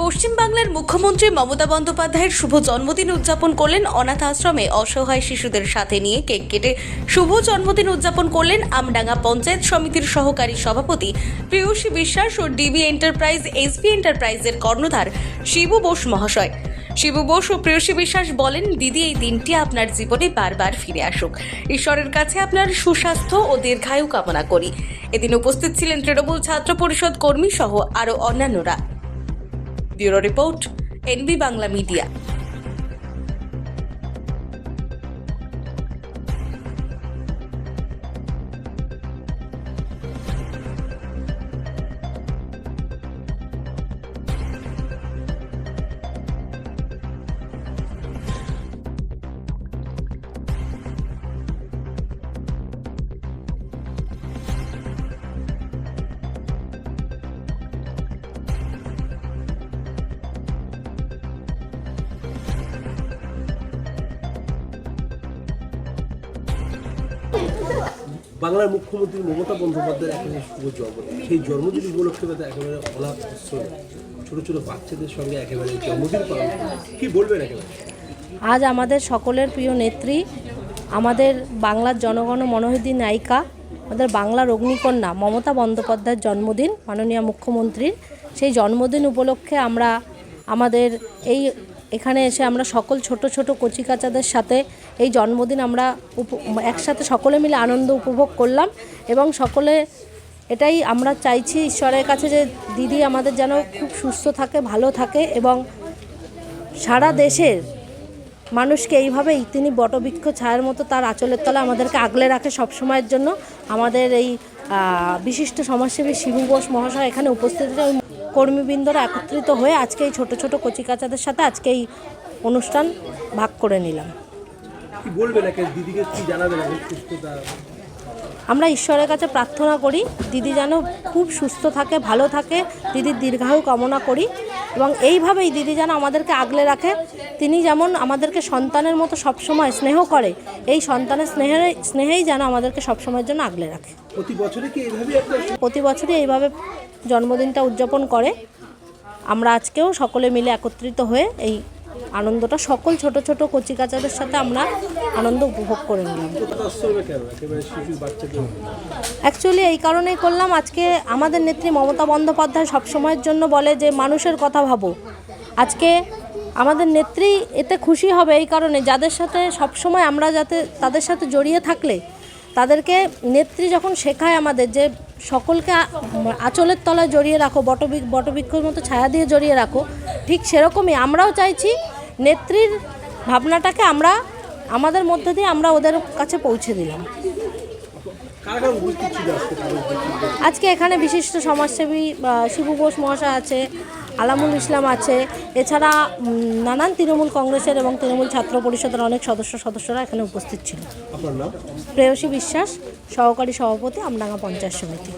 পশ্চিমবাংলার মুখ্যমন্ত্রী মমতা বন্দ্যোপাধ্যায়ের শুভ জন্মদিন উদযাপন করলেন অনাথ আশ্রমে অসহায় শিশুদের সাথে নিয়ে কেক কেটে। শুভ জন্মদিন উদযাপন করলেন আমডাঙ্গা পঞ্চায়েত সমিতির সহকারী সভাপতি প্রিয়সী বিশ্বাস ও ডিবি এন্টারপ্রাইজ এসবি এন্টারপ্রাইজের কর্ণধার শিবু বোস মহাশয়। শিবু বোস ও প্রেয়সী বিশ্বাস বলেন, দিদি, এই দিনটি আপনার জীবনে বারবার ফিরে আসুক। ঈশ্বরের কাছে আপনার সুস্বাস্থ্য ও দীর্ঘায়ু কামনা করি। এদিন উপস্থিত ছিলেন তৃণমূল ছাত্র পরিষদ কর্মী সহ আরও অন্যান্যরা। Bureau report NB Bangla media. বাংলার মুখ্যমন্ত্রী মমতা বন্দ্যোপাধ্যায়ের একেবারে শুভ জন্মদিন সেই জন্মদিন উপলক্ষে তো একেবারে অলাপ আশ্রমে ছোট ছোট বাচ্চাদের সঙ্গে একেবারে জন্মদিন পালন কি বলবেন একেবারে? আজ আমাদের সকলের প্রিয় নেত্রী, আমাদের বাংলার জনগণ মনোহরী নায়িকা, আমাদের বাংলার অগ্নিকন্যা মমতা বন্দ্যোপাধ্যায়ের জন্মদিন মাননীয় মুখ্যমন্ত্রীর। সেই জন্মদিন উপলক্ষে আমরা আমাদের এই এখানে এসে আমরা সকল ছোট ছোট কচিকাচাদের সাথে এই জন্মদিন আমরা একসাথে সকলে মিলে আনন্দ উপভোগ করলাম এবং সকলে এটাই আমরা চাইছি ঈশ্বরের কাছে যে দিদি আমাদের যেন খুব সুস্থ থাকে, ভালো থাকে এবং সারা দেশের মানুষকে এইভাবেই তিনি বটবৃক্ষ ছায়ার মতো তার আঁচলের তলে আমাদেরকে আগলে রাখে সব সময়ের জন্য। আমাদের এই বিশিষ্ট সমাজসেবী শিবু ঘোষ মহাশয় এখানে উপস্থিত কর্মীবৃন্দরা একত্রিত হয়ে আজকে এই ছোটো ছোট কচিকাচাদের সাথে আজকে এই অনুষ্ঠান ভাগ করে নিলাম। আমরা ঈশ্বরের কাছে প্রার্থনা করি দিদি যেন খুব সুস্থ থাকে ভালো থাকে দিদির দীর্ঘায়ু কামনা করি। এবং এইভাবেই দিদি যেন আমাদেরকে আগলে রাখে। তিনি যেমন আমাদেরকে সন্তানের মতো সবসময় স্নেহ করে এই সন্তানের স্নেহের স্নেহেই যেন আমাদেরকে সবসময়ের জন্য আগলে রাখে। প্রতি বছরে কি এইভাবে প্রতি বছরই এইভাবে জন্মদিনটা উদযাপন করে। আমরা আজকেও সকলে মিলে একত্রিত হয়ে এই আনন্দটা সকল ছোট ছোট কচিকাচাদের সাথে আমরা আনন্দ উপভোগ করে নিলাম। অ্যাকচুয়ালি এই কারণেই করলাম, আজকে আমাদের নেত্রী মমতা বন্দ্যোপাধ্যায় সবসময়ের জন্য বলে যে, মানুষের কথা ভাবো। আজকে আমাদের নেত্রী এতে খুশি হবে এই কারণে, যাদের সাথে সবসময় আমরা যাতে, তাদের সাথে জড়িয়ে থাকলে, তাদেরকে নেত্রী যখন শেখায় আমাদের যে, সকলকে আঁচলের তলায় জড়িয়ে রাখো বটবৃক্ষ বটবৃক্ষের মতো ছায়া দিয়ে জড়িয়ে রাখো, ঠিক সেরকমই আমরাও চাইছি নেত্রীর ভাবনাটাকে আমরা আমাদের মধ্যে দিয়ে আমরা ওদের কাছে পৌঁছে দিলাম। আজকে এখানে বিশিষ্ট সমাজসেবী শিবু ঘোষ মহাশয় আছে আলামুল ইসলাম আছে এছাড়া নানান তৃণমূল কংগ্রেসের এবং তৃণমূল ছাত্র পরিষদের অনেক সদস্য সদস্যরা এখানে উপস্থিত ছিল। প্রেয়সী বিশ্বাস সহকারী সভাপতি আমডাঙ্গা পঞ্চায়েত সমিতি।